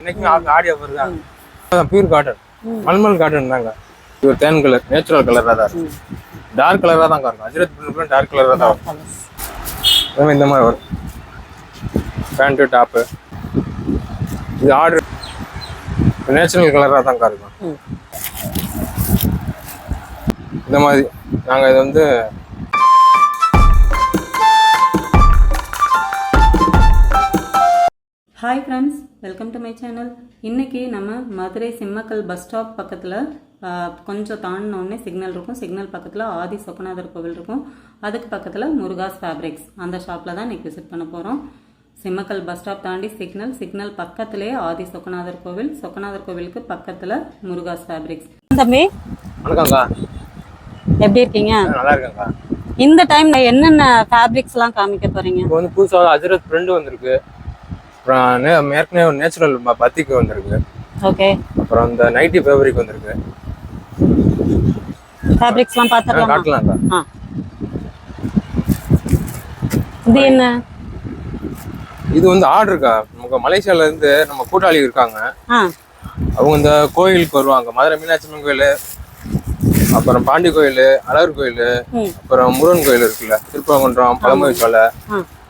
இன்னைக்குமே ஆடி ஆஃபர் தான் pure cotton mulmul cotton தாங்க. பியூர் தேன் கலர் நேச்சுரல் கலராக தான் இருக்கும் டார்க் கலராக தான் இருக்கும். அஜரத் பிரிண்ட் டார்க் கலராக தான் வரும் இந்த மாதிரி வரும். பேண்ட்டு டாப்பு இது ஆர்டர் நேச்சுரல் கலராக தான் இருக்கும். இந்த மாதிரி நாங்கள் இது வந்து hi friends welcome to my channel இன்னைக்கு நம்ம மதுரை சிம்மக்கல் பஸ் ஸ்டாப் பக்கத்தில் கொஞ்சம் தாண்டினோடனே சிக்னல் இருக்கும். சிக்னல் பக்கத்தில் ஆதி சொக்கநாதர் கோவில் இருக்கும். அதுக்கு பக்கத்தில் முருகாஸ் ஃபேப்ரிக்ஸ் அந்த ஷாப்பில் தான் இன்னைக்கு விசிட் பண்ண போகிறோம் சிம்மக்கல் பஸ் ஸ்டாப் தாண்டி சிக்னல் சிக்னல் பக்கத்திலே ஆதி சொக்கநாதர் கோவில். சொக்கநாதர் கோவிலுக்கு பக்கத்தில் முருகாஸ் ஃபேப்ரிக்ஸ் தம்பி எப்படி இருக்கீங்க? நல்லா இருக்கேங்க்கா இந்த டைம்ல என்னென்ன ஃபேப்ரிக்ஸ்லாம் காமிக்க போறீங்க? இப்போ வந்து புதுசாக அஜரத் பிரிண்ட் வந்திருக்கு. அப்புறம் ஏற்கனவே ஒரு நேச்சுரல் பத்திக்கு வந்திருக்கு. ஓகே. அப்புறம் இந்த நைட்டி ஃபேப்ரிக் வந்திருக்கு. ஃபேப்ரிக்ஸ்லாம் காட்டலாம்க்கா ஆ இது என்ன? இது வந்து ஆர்டருக்கா நமக்கு மலேசியால இருந்து நம்ம கூட்டாளி இருக்காங்க. அவங்க இந்த கோயிலுக்கு வருவாங்க. மதுரை மீனாட்சி அம்மன் கோயில் அப்புறம் பாண்டி கோயில் அழகர் கோயில் அப்புறம் முருகன் கோயில் இருக்குல்ல. திருப்பரங்குன்றம் பழமுறை சோலை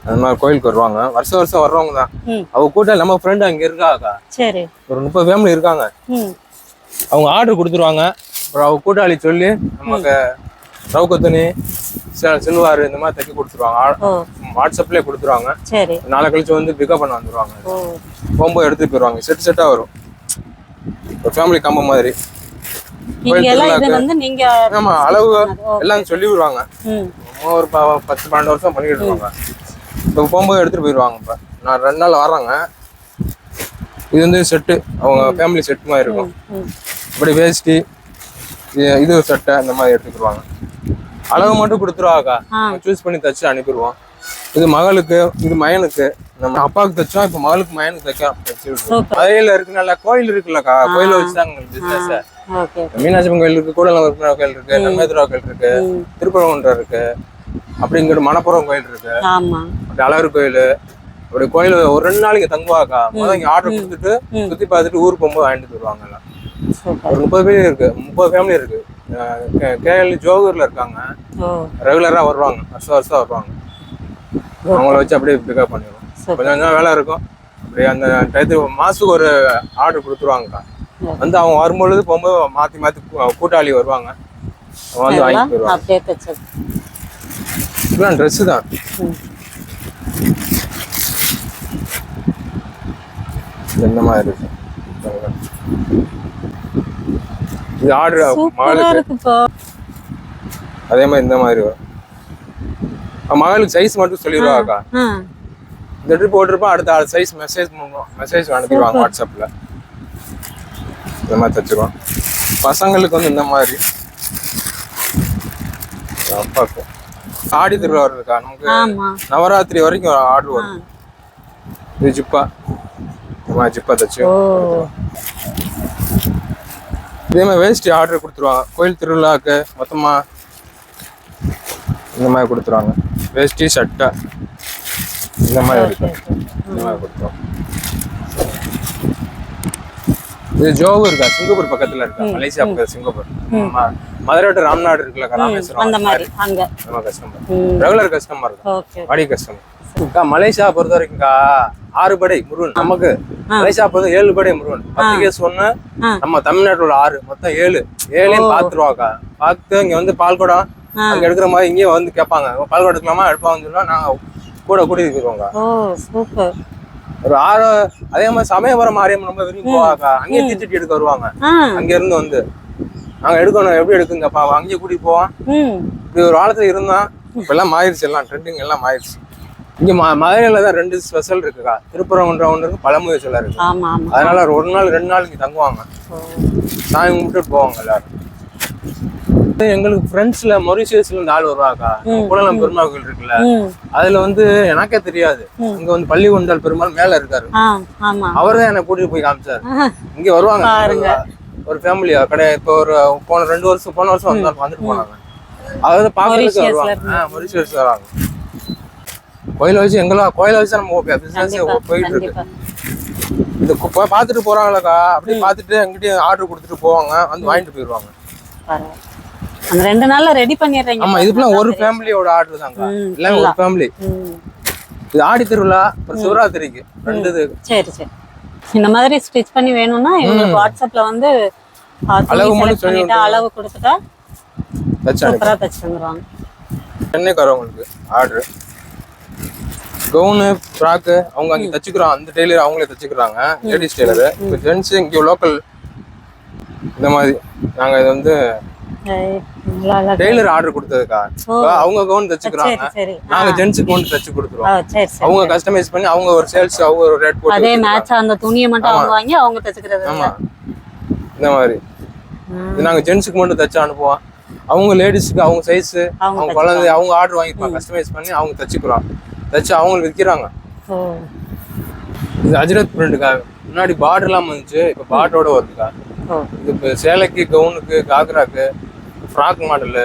அந்த மாதிரி கோயிலுக்கு வருவாங்க. வருஷம் வருஷம் வர்றவங்க தான். அவங்க கூட்டாளி நம்ம ஃப்ரெண்டு அங்கே இருக்காக்கா சரி. ஒரு முப்பது ஃபேமிலி இருக்காங்க. அவங்க ஆர்டர் கொடுத்துருவாங்க. அப்புறம் அவங்க கூட்டாளி சொல்லி நமக்கு ரவுக்கத்துணி சில்வார் இந்த மாதிரி தைக்க கொடுத்துருவாங்க. வாட்ஸ்அப்லேயே கொடுத்துருவாங்க. நாளை கழிச்சு வந்து பிக்கப் பண்ண வந்துருவாங்க. போகும்போது எடுத்துட்டு போயிடுவாங்க செட் செட்டாக வரும். ஒரு ஃபேமிலி கம்ப மாதிரி. ஆமா அளவு எல்லாம் சொல்லி விடுவாங்க ஒரு பத்து பன்னெண்டு வருஷம் பண்ணிக்கிட்டு இருப்பாங்க. இப்போ போகும்போது எடுத்துட்டு போயிடுவாங்க இப்போ. நான் ரெண்டு நாள் வர்றாங்க. இது வந்து செட்டு. அவங்க ஃபேமிலி செட் மாதிரி இருக்கும். இப்படி வேஷ்டி இது- ஒரு சட்டை இந்த மாதிரி எடுத்துக்கிடுவாங்க அளவு மட்டும் கொடுத்துருவாக்கா. சூஸ் பண்ணி தச்சு அனுப்பிடுவோம். இது மகளுக்கு இது மயனுக்கு. நம்ம அப்பாவுக்கு தைச்சோம் இப்போ மகளுக்கு மயனுக்கு தைக்க மதுரையில இருக்குனால கோயில் இருக்குல்லக்கா. கோயில வச்சுதாங்க பிசினஸ் ஓகே. மீனாட்சி அம்மன் கோயில் இருக்கு கூடலம் விற்பனை கோயில் இருக்கு நன்மேதுரா கோயில் இருக்கு திருப்பரங்குன்றம் இருக்கு அப்படி இங்கிட்டு மணப்புறம் கோயில் இருக்கு. அழகர் கோயில் அப்படி கோயில் ஒரு ரெண்டு நாளைக்கு தங்குவாக்கா. முதல்ல இங்க ஆர்டர் கொடுத்துட்டு. சுத்தி பார்த்துட்டு ஊருக்கு போகும்போது வாங்கிட்டு போயிருவாங்க எல்லாம். ஒரு முப்பது பேர் இருக்கு. முப்பது ஃபேமிலி இருக்கு. கேஎல் ஜோகூர்ல இருக்காங்க. ஓ. ரெகுலரா வருவாங்க. வருஷம் வருஷம் வருவாங்க. அவங்கள வச்சு அப்படியே பிக்கப் பண்ணிடுவோம். கொஞ்சம் கொஞ்சம் வேலை இருக்கும். அப்படியே அந்த டயத்துக்கு மாசத்துக்கு ஒரு ஆர்டர் கொடுத்துருவாங்கக்கா. வந்து அவங்க வரும்பொழுது போகும்போது மாத்தி மாத்தி கூட்டாளி வருவாங்க. வந்து வாங்கிட்டு போயிடுவாங்க அப்படியே தச்சது இதெல்லாம் ட்ரெஸ் தான். இந்த மாதிரி இருக்கு? இது ஆர்டர் அதே மாதிரி இந்த மாதிரி வரும். மகளுக்கு சைஸ் மட்டும் சொல்லிடுவாக்கா இந்த ட்ரிப் போட்டிருப்பா அடுத்த சைஸ் மெசேஜ் மெசேஜ் அனுப்பிடுவாங்க வாட்ஸ்அப்ல. இந்த மாதிரி தச்சிருவோம் பசங்களுக்கு வந்து இந்த மாதிரி. அப்பாக்கும் ஆடி திருவிழா இருக்கா? நமக்கு நவராத்திரி வரைக்கும் ஆர்டர் வரும். இது ஜிப்பா. ஜிப்பா தச்சு. இதே மாதிரி வேஸ்ட் ஆர்டர் கொடுத்துருவாங்க. கோயில் திருவிழாக்கு மொத்தமா இந்த மாதிரி கொடுத்துருவாங்க. வேஷ்டி சட்டை இந்த மாதிரி இருக்கு. இந்த மாதிரி கொடுத்துருவாங்க. இது ஜோவு இருக்கா? சிங்கப்பூர் பக்கத்துல இருக்கா? மலேசியா பக்கத்துல சிங்கப்பூர். மதுரை ராம்நாடு இருக்குல்ல ராமேஸ்வரம். அந்த மாதிரி அங்க. நம்ம கஸ்டமர் ரெகுலர் கஸ்டமர் வாடி கஸ்டமர் அக்கா மலேசியா பொறுத்த வரைக்கும்க்கா ஆறு படை முருகன். நமக்கு மலேசியா பொறுத்த ஏழு படை முருகன். பத்து கேஸ் ஒண்ணு. நம்ம தமிழ்நாட்டுல ஆறு. மொத்தம் ஏழு. ஏழையும் பாத்துருவாக்கா. பார்த்து இங்க வந்து பால்குடம் ஆ. அங்க எடுக்கிற மாதிரி இங்கேயே வந்து கேட்பாங்க. பால்குடம் எடுக்கலாமா எடுப்பாங்கன்னு சொன்னா நாங்க கூட ஓ சூப்பர். ஒரு ஆறு அதே மாதிரி சமயபுரம் மாரியம்மன் ரொம்ப விரும்பி போவாக்கா. அங்கேயே தீச்சட்டி எடுக்க வருவாங்க. அங்க இருந்து வந்து. நாங்க எடுக்கணும் எப்படி எடுக்குங்கப்பா? அங்கேயே கூட்டிட்டு போவோம். இப்படி ஒரு காலத்துல இருந்தா இப்ப எல்லாம் மாறிடுச்சு எல்லாம் ட்ரெண்டிங் எல்லாம் மாறிடுச்சு. இங்க ம- மதுரையில தான் ரெண்டு ஸ்பெஷல் இருக்குக்கா. திருப்பரங்குன்றம் ஒன்று இருக்கு பழமுதிர் சிலை இருக்கு அதனால ஒரு நாள் ரெண்டு நாள் இங்க தங்குவாங்க. சாமி கும்பிட்டுட்டு போவாங்க எல்லாரும். எங்களுக்கு ஃப்ரெண்ட்ஸ்ல மொரிஷியஸ்ல இருந்து ஆள் வருவாக்கா. குளம் பெருமாள் கோயில் இருக்குல்ல. அதுல வந்து எனக்கே தெரியாது. இங்க வந்து பள்ளி கொண்டால் பெருமாள் மேல இருக்காரு. ஆ ஆமா. அவர் தான் என்னை கூட்டிட்டு போய் காமிச்சாரு. இங்க வருவாங்க. ஒரு ஃபேமிலியா கடை இப்போ ஒரு போன ரெண்டு வருஷம் போன வருஷம் வந்தாரு வந்துட்டு போனாங்க. அதாவது பாக்குறதுக்கு மொரிஷியஸ்ல வருவாங்க. மொரிஷியஸ் வராங்க. கோயில வச்சு எங்கெல்லாம் கோயில வச்சு நம்ம பிசினஸ் கண்டிப்பா போயிட்டு இருக்கு. இந்த பார்த்துட்டு போறாங்களக்கா? அப்படியே பார்த்துட்டு அங்கிட்டே ஆர்டர் கொடுத்துட்டு போவாங்க. வந்து வாங்கிட்டு போயிடுவாங்க அந்த ரெண்டு நாள்ல ரெடி பண்ணிடுறீங்க. ஆமா இதுக்கெல்லாம் ஒரு ஃபேமிலியோட ஆர்டர் தாங்க எல்லாம் ஒரு ஃபேமிலி. இது ஆடி திருவிழா ஒரு சிவராத்திரிக்கு. ரெண்டு இது. சரி சரி. இந்த மாதிரி ஸ்டிச் பண்ணி வேணும்னா இவங்களுக்கு வாட்ஸ்அப்ல வந்து அளவு மட்டும் அளவு கொடுத்துட்டா சூப்பரா தச்சு தந்துருவாங்க. சென்னைக்காரவங்களுக்கு ஆர்டர் கவுனு ஃப்ராக்கு அவங்க அங்கே தச்சுக்கிறாங்க. அந்த டெய்லர் அவங்களே தச்சுக்கிறாங்க. Ladies tailor. இப்போ ஜென்ஸ் இங்கே லோக்கல் இந்த மாதிரி. நாங்க இது வந்து டெய்லர் ஆர்டர் கொடுத்ததுக்கா? அவங்க கவுன் தச்சுக்கிறாங்க. நாங்க ஜென்ஸுக்கு வந்து தச்சு கொடுத்துருவோம். அவங்க கஸ்டமைஸ் பண்ணி அவங்க ஒரு சேல்ஸ் அவங்க ஒரு ரேட் போட்டு அதே மேட்ச் அந்த துணியை மட்டும் அவங்க வாங்கி அவங்க தச்சுக்கிறது ஆமா. இந்த மாதிரி. இது நாங்க ஜென்ஸுக்கு மட்டும் தச்சு அனுப்புவோம். அவங்க லேடிஸ்க்கு அவங்க சைஸ் அவங்க குழந்தை அவங்க ஆர்டர் வாங்கிப்பாங்க. கஸ்டமைஸ் பண்ணி அவங்க தச்சுக்கிறோம் தச்சு அவங்களுக்கு விற்கிறாங்க. இது அஜரத் பிரிண்ட்டுக்கா முன்னாடி பார்டர்லாம் வந்துச்சு. இப்போ பார்டரோட வருதுக்கா? இது இப்போ சேலைக்கு கவுனுக்கு காக்ராக்கு ஃப்ராக் மாடலு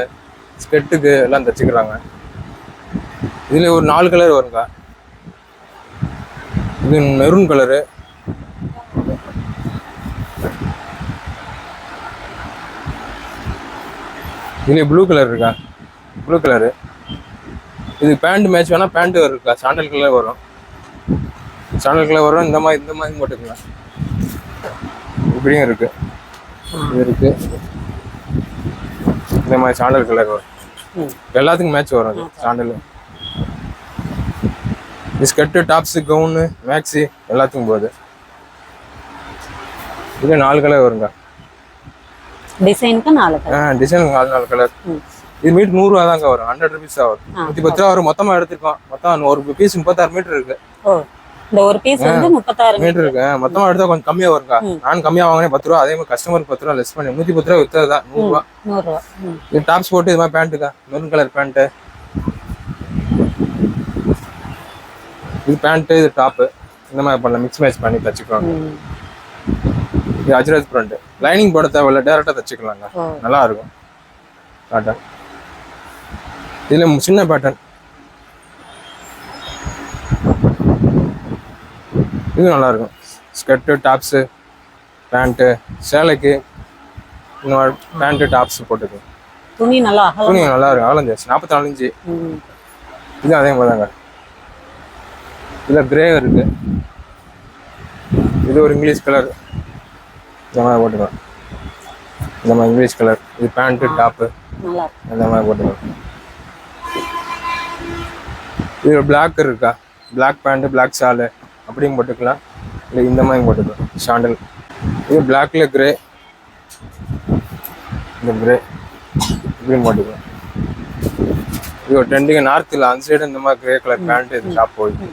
ஸ்கெட்டுக்கு எல்லாம் தச்சுக்கிறாங்க. இதுல ஒரு நாலு கலர் வருங்க இது மெரூன் கலரு இதுல ப்ளூ கலர் இருக்கா? ப்ளூ கலரு இது பேண்ட் மேட்ச் வேணால் பேண்ட் இருக்கா சாண்டல் கலர் வரும். சாண்டல் கலர் வரும். இந்த மாதிரி இந்த மாதிரி போட்டுக்கலாம் இப்படியும் இருக்குது இது இருக்கு. இந்த மாதிரி சாண்டல் கலர் வரும். எல்லாத்துக்கும் மேட்ச் வரும் அது sandal skirt tops gown maxi எல்லாத்துக்கும் போகுது. இது நாலு கலர் வருங்க டிசைனுக்கு நாலு கலர் ஆ டிசைன் நாலு நாலு கலர். இது மீட் நூறுரூவா தாங்க வரும் ஹண்ட்ரட் ருபீஸ் தான் வரும். நூற்றி பத்து ரூபா வரும் மொத்தமாக எடுத்துருக்கோம். மொத்தம் ஒரு பீஸ் முப்பத்தாறு மீட்டர் இருக்கு. இந்த ஒரு பீஸ் வந்து முப்பத்தாறு மீட்டர் இருக்கு மொத்தமாக எடுத்தா கொஞ்சம் கம்மியாக வருங்க நான் கம்மியாக வாங்கினேன் பத்து ரூபா. அதே மாதிரி கஸ்டமருக்கு பத்து ரூபா லெஸ் பண்ணி. நூற்றி பத்து ரூபா வித்தது நூறுரூவா ம் இது டாப்ஸ் போட்டு இது மாதிரி பேண்ட்டுக்கா. Maroon colour pant. இது பேண்ட்டு இது டாப்பு இந்த மாதிரி பண்ணலாம். மிக்ஸ் மேட்ச் பண்ணி தச்சுக்கலாம் ம். இது அஜ்ரத் பிரிண்ட் லைனிங் போட தேவையில்ல. டேரெக்டாக தச்சுக்கலாங்க. நல்லா இருக்கும். பேட்டர்ன் இதில் சின்ன பேட்டர்ன் இது நல்லா இருக்கும் ஸ்கர்ட்டு டாப்ஸு பேண்ட்டு சேலைக்கு இந்த மாதிரி பேண்ட்டு டாப்ஸ் போட்டுக்கு துணி நல்லா துணி நல்லா இருக்கும் அவ்வளோ நாற்பத்தி நாலு இன்ச்சு இது அதே மாதிரி தாங்க. இதில் கிரே இருக்கு. இது ஒரு இங்கிலீஷ் கலர் இந்த மாதிரி போட்டுக்கலாம். இந்த மாதிரி இங்கிலீஷ் கலர் இது பேண்ட்டு டாப்பு அந்த மாதிரி போட்டுக்கலாம். இது பிளாக் இருக்கா? பிளாக் பேண்ட்டு பிளாக் ஷாலு அப்படியும் போட்டுக்கலாம். இல்லை இந்த மாதிரி போட்டுக்கலாம். ஷாண்டல் இது பிளாக்ல கிரே இந்த கிரே இப்படியும் போட்டுக்கலாம். இது ஒரு ட்ரெண்டிங் நார்த்தில் அந்த சைடு இந்த மாதிரி கிரே கலர் பேண்ட் இது ஷாப் போகுது.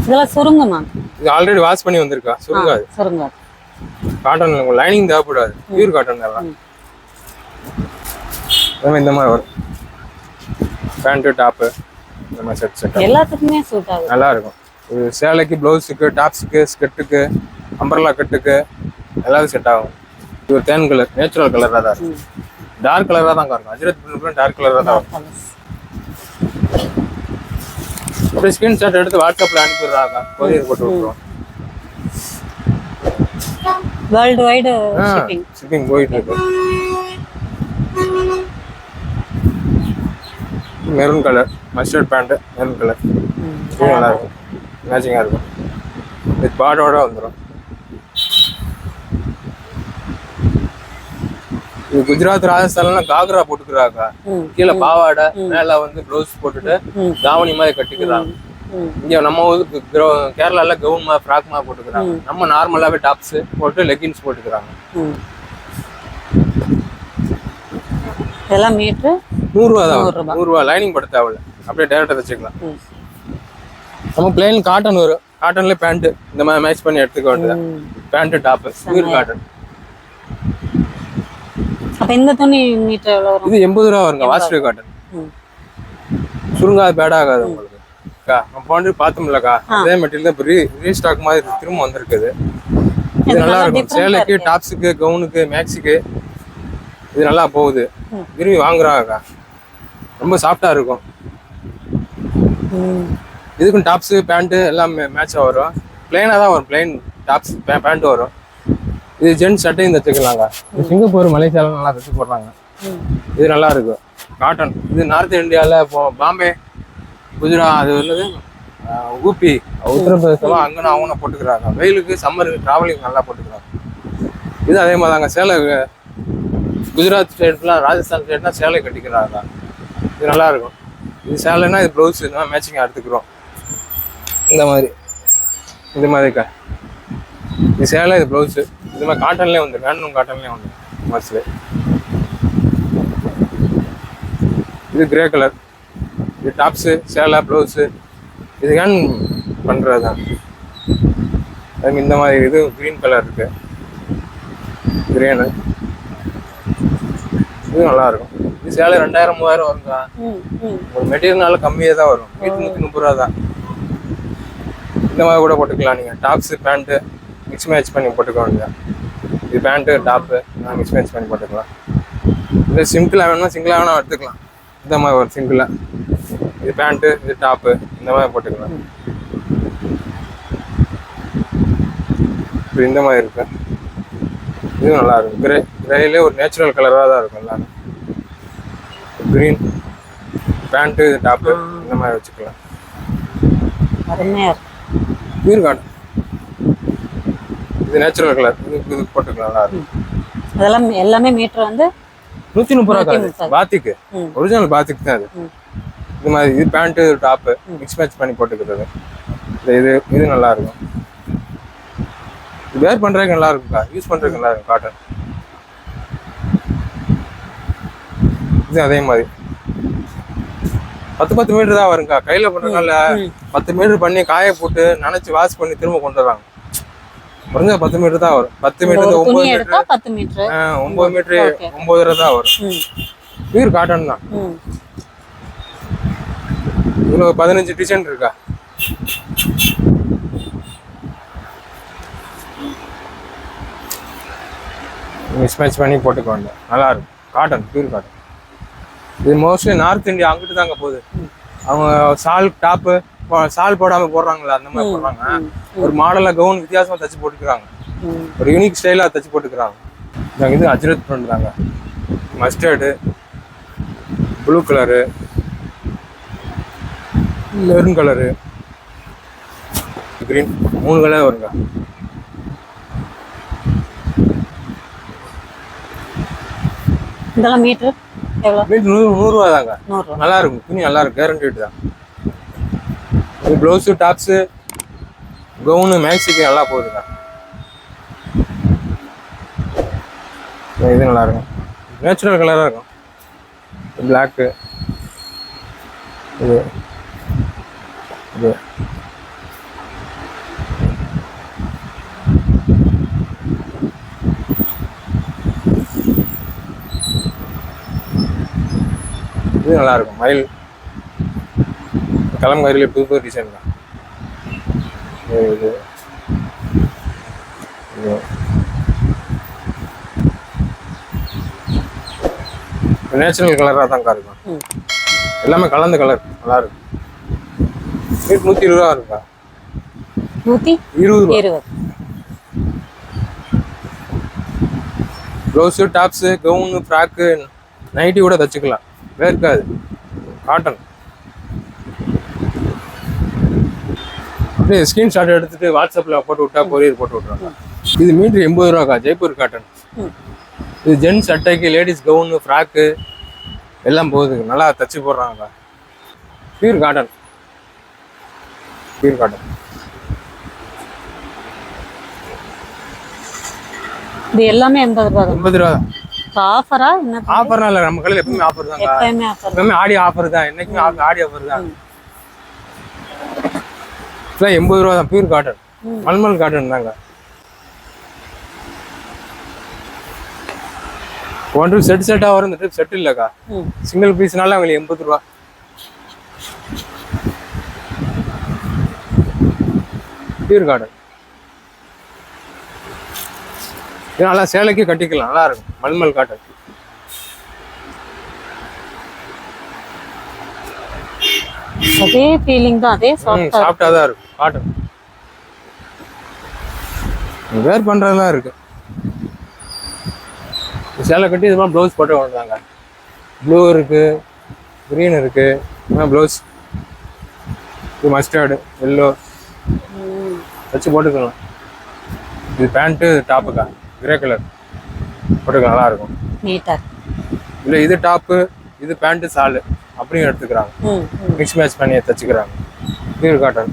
இதெல்லாம் சுருங்குமா இது ஆல்ரெடி வாஷ் பண்ணி வந்திருக்கா? சுருங்காது? சுருங்க காட்டன் லைனிங் தேவைப்படாது. பியூர் காட்டன் மாதிரி இந்த மாதிரி வரும். பேண்ட்டு டாப்பு இந்த மாதிரி செட் செட் எல்லாத்துக்குமே சூட் ஆகுது நல்லா இருக்கும் இது சேலைக்கு ப்ளவுஸுக்கு டாப்ஸுக்கு ஸ்கர்ட்டுக்கு அம்பர்லா கட்டுக்கு எல்லாத்துக்கும் செட் ஆகும். இது ஒரு தேன் கலர் நேச்சுரல் கலராக தான் இருக்கும். டார்க் கலராக தான் இருக்கும் அஜரத் பிரிண்ட் டார்க் கலராக தான் இருக்கும் அப்படியே ஸ்கிரீன்ஷாட் எடுத்து வாட்ஸ்அப்பில் அனுப்பிடுறாங்க கொரியர் போட்டு விட்ருவோம் வேர்ல்டு வைடு ஷிப்பிங் ஷிப்பிங் போயிட்டு இருக்கு. Maroon colour mustard pant maroon colour இது நல்லா இருக்கும் மேட்சிங்காக இருக்கும். வித் பாடோட வந்துடும் இது குஜராத் ராஜஸ்தான்லாம் காக்ரா போட்டுக்கிறாங்க. கீழே பாவாடை மேல வந்து ப்ளவுஸ் போட்டுட்டு. தாவணி மாதிரி கட்டிக்கிறாங்க. இங்க நம்ம ஊருக்கு கிரோ- கேரளால கவுன் மாதிரி ஃப்ராக் மாதிரி போட்டுக்கிறாங்க. நம்ம நார்மலாவே டாப்ஸ் போட்டு லெகின்ஸ் போட்டுக்கிறாங்க. இதெல்லாம் மீட்ரு நூறுரூவா தான். நூறுரூவா. லைனிங் போட தேவையில்ல. அப்படியே டேரக்டாக தச்சுக்கலாம் நம்ம பிளெயின் காட்டன் வரும். காட்டன்ல பேண்ட் இந்த மாதிரி மேட்ச் பண்ணி எடுத்துக்க வேண்டியது ம். பேண்ட் டாப் பியூர் காட்டன் அப்ப இந்த துணி மீட்டர் எவ்வளவு வரும்? இது எண்பது ரூபா வருங்க வாஸ்ட்ரி காட்டன். சுருங்காது பேட் ஆகாது உங்களுக்கு. அக்கா நம்ம போன்று பார்த்தோம்லக்கா அதே மெட்டீரியல் தான் இப்போ ரீ ரீஸ்டாக் மாதிரி திரும்ப வந்திருக்குது. இது நல்லா இருக்கும் சேலைக்கு டாப்ஸுக்கு கவுனுக்கு மேக்ஸுக்கு இது நல்லா போகுது. விரும்பி வாங்குறாங்கக்கா ரொம்ப சாஃப்டா இருக்கும். இதுக்கும் டாப்ஸு பேண்ட்டு எல்லாம் மேட்சாக வரும். பிளைனாக தான் வரும். பிளைன் டாப்ஸ் பேண்ட் வரும். இது ஜென்ஸ் சட்டையும் தச்சுக்கலாங்க சிங்கப்பூர் மலேசியாவில் நல்லா தச்சு போடுறாங்க. இது நல்லா இருக்கும். காட்டன் இது நார்த் இந்தியாவில் இப்போ பாம்பே குஜராத் அது ஆஹ் ஊபி உத்தரப்பிரதேசம். அங்கே அவங்க போட்டுக்கிறாங்க. வெயிலுக்கு சம்மருக்கு ட்ராவலிங் நல்லா போட்டுக்கிறாங்க. இது அதே மாதிரி தாங்க சேலை குஜராத் ஸ்டேட்லாம் ராஜஸ்தான் ஸ்டேட்லாம் சேலை கட்டிக்கிறாங்க. இது நல்லா இருக்கும் இது சேலைன்னா இது ப்ளவுஸ் இந்த மாதிரி மேட்சிங்காக எடுத்துக்கிறோம். இந்த மாதிரி. இந்த மாதிரிக்கா. இது சேலை இது ப்ளவுஸு இது மாதிரி காட்டன்லேயே வந்து வேணும் காட்டன்லேயே வந்து மஸ்லி இது கிரே கலர் இது டாப்ஸு சேலை ப்ளவுஸு இது கேன் பண்ணுறது தான் அதுக்கு இந்த மாதிரி இது க்ரீன் கலர் இருக்குது கிரேனு இது நல்லாயிருக்கும். சேலை ரெண்டாயிரம் மூவாயிரம் ம் ஒரு மெட்டீரியல்னால கம்மியாக தான் வரும். நூற்றி நூற்றி முப்பது ரூபா தான் இந்த மாதிரி கூட போட்டுக்கலாம் நீங்கள் டாப்ஸு பேண்ட்டு மிக்ஸ் மேட்ச் பண்ணி போட்டுக்க வேண்டியதான் இது பேண்ட்டு டாப்பு மிக்ஸ் மேட்ச் பண்ணி போட்டுக்கலாம். இது சிங்கிளாக வேணும்னா சிங்கிளாக வேணா எடுத்துக்கலாம். இந்த மாதிரி ஒரு சிங்கிளாக இது பேண்ட்டு இது டாப்பு இந்த மாதிரி போட்டுக்கலாம். இப்போ இந்த மாதிரி இருக்கு. இது நல்லா இருக்கும். கிரே கிரேலே ஒரு நேச்சுரல் கலராக தான் இருக்கும் எல்லாமே. க்ரீன் பேண்ட்டு டாப்பு இந்த மாதிரி வச்சுக்கலாம். பியூர் காட்டன் இது நேச்சுரல் கலர் இது இது போட்டுக்கலாம் நல்லா இருக்கும். அதெல்லாம் எல்லாமே மீட்டர் வந்து நூற்றி முப்பது ரூபா. காது பாத்திக்கு. ஒரிஜினல் பாத்திக்கு தான் அது. இது மாதிரி இது பேண்ட்டு டாப்பு மிக்ஸ் மேட்ச் பண்ணி போட்டுக்கிறது. இது இது இது நல்லா இருக்கும். வேர் பண்ணுறதுக்கு நல்லா இருக்கும்க்கா யூஸ் பண்ணுறதுக்கு நல்லா இருக்கும் காட்டன் இது அதே மாதிரி. பத்து பத்து மீட்டர் தான் வரும்க்கா. கையில் பண்ணுறதுனால பத்து மீட்டர் பண்ணி காய போட்டு நனைச்சு வாஷ் பண்ணி திரும்ப கொண்டு வராங்க குறைஞ்ச பத்து மீட்டர் தான் வரும். பத்து மீட்டர் ஒன்பது மீட்டர். பத்து மீட்டர். ஒன்பது மீட்டர். ஒன்பதரை தான் வரும். பியூர் காட்டன் தான். ஒரு பதினஞ்சு டிசைன் இருக்கா? மிஸ் மேட்ச் பண்ணி போட்டுக்க வேண்டாம் நல்லா இருக்கும். காட்டன் பியூர் காட்டன் இது மோஸ்ட்லி நார்த் இந்தியா அங்கிட்டு தாங்க போகுது. அவங்க சால் டாப்பு சால் போடாம போடுறாங்களா அந்த மாதிரி போடுறாங்க. ஒரு மாடலா கவுன் வித்தியாசமா தச்சு போட்டுக்கிறாங்க. ஒரு யூனிக் ஸ்டைலா தச்சு போட்டுக்கிறாங்க. நாங்கள் இது அஜ்ரத் பிரிண்ட் தாங்க mustard blue colour maroon colour green மூணு கலர் வருங்க. இதெல்லாம் மீட் நூறு நூறுரூவா தாங்க. நல்லா இருக்கும் துணி நல்லா இருக்கும் கேரண்டிட் தான். இது ப்ளவுஸு டாப்ஸு கவுனு மேக்ஸிக்கு நல்லா போகுதுங்க. இது நல்லா இருக்கும் நேச்சுரல் கலராக இருக்கும் பிளாக்கு இது இது. இது நல்லா இருக்கும் மயில் கலம்காரிலே புது புது டிசைன் தான். இது நேச்சுரல் கலராக தான்க்கா இருக்கும். எல்லாமே கலந்த கலர் நல்லா இருக்கும் ரேட் நூற்றி இருபது ரூபா இருக்கா நூற்றி இருபது ரூபா. இருபது. Blouse tops gown frock nighty கூட தச்சுக்கலாம். வேர்க்காது. காட்டன். அப்படியே ஸ்க்ரீன்ஷாட் எடுத்துட்டு வாட்ஸ்அப்பில் போட்டு விட்டா கொரியர் போட்டு விட்றாங்க இது மீட்ரு எண்பது ரூபாக்கா ஜெய்ப்பூர் காட்டன் இது ஜென்ஸ் சட்டைக்கு லேடிஸ் கவுனு ஃப்ராக்கு எல்லாம் போகுதுங்க நல்லா தச்சு போடுறாங்க பியூர் காட்டன் பியூர் காட்டன் இது எல்லாமே எண்பது ரூபா எண்பது ரூபா தான். ஆஃபரா என்ன ஆஃபர்லாம் இல்லை நம்ம கடையில் எப்பவுமே ஆஃபர் தாங்க எப்பயுமே ஆஃபர் எப்பவுமே ஆடி ஆஃபர் தான். என்னைக்குமே ஆடி ஆஃபர் தான். இதெல்லாம் எண்பது ரூபா தான் பியூர் காட்டன் மல்மல் காட்டன் தாங்க ஒன் ட்ரிப் செட் செட்டாக வரும் இந்த ட்ரிப் செட் இல்லைக்கா. சிங்கிள் பீஸ்னால அவங்களுக்கு எண்பது ரூபா. பியூர் காட்டன் இது நல்லா சேலைக்கு கட்டிக்கலாம் நல்லா இருக்கும். மல்மல் காட்டன். அதே ஃபீலிங் தான் அதே சாஃப்ட் தான் இருக்கும் காட்டன். வேர் பண்றதெல்லாம் இருக்கு. சேலை கட்டி இது மாதிரி ப்ளவுஸ் போட்டு வந்தாங்க ப்ளூ இருக்கு க்ரீன் இருக்கு ப்ளவுஸ் இது மஸ்டர்டு எல்லோ வச்சு போட்டுக்கலாம். இது பேண்ட்டு டாப்புக்கா கிரே கலர் போட்டுக்கலாம் நல்லா இருக்கும் நீட்டா இல்லை இது டாப்பு இது பேண்ட்டு சாலு அப்படியும் எடுத்துக்கிறாங்க. மிக்ஸ் மேட்ச் பண்ணி தச்சுக்கிறாங்க. Pure cotton.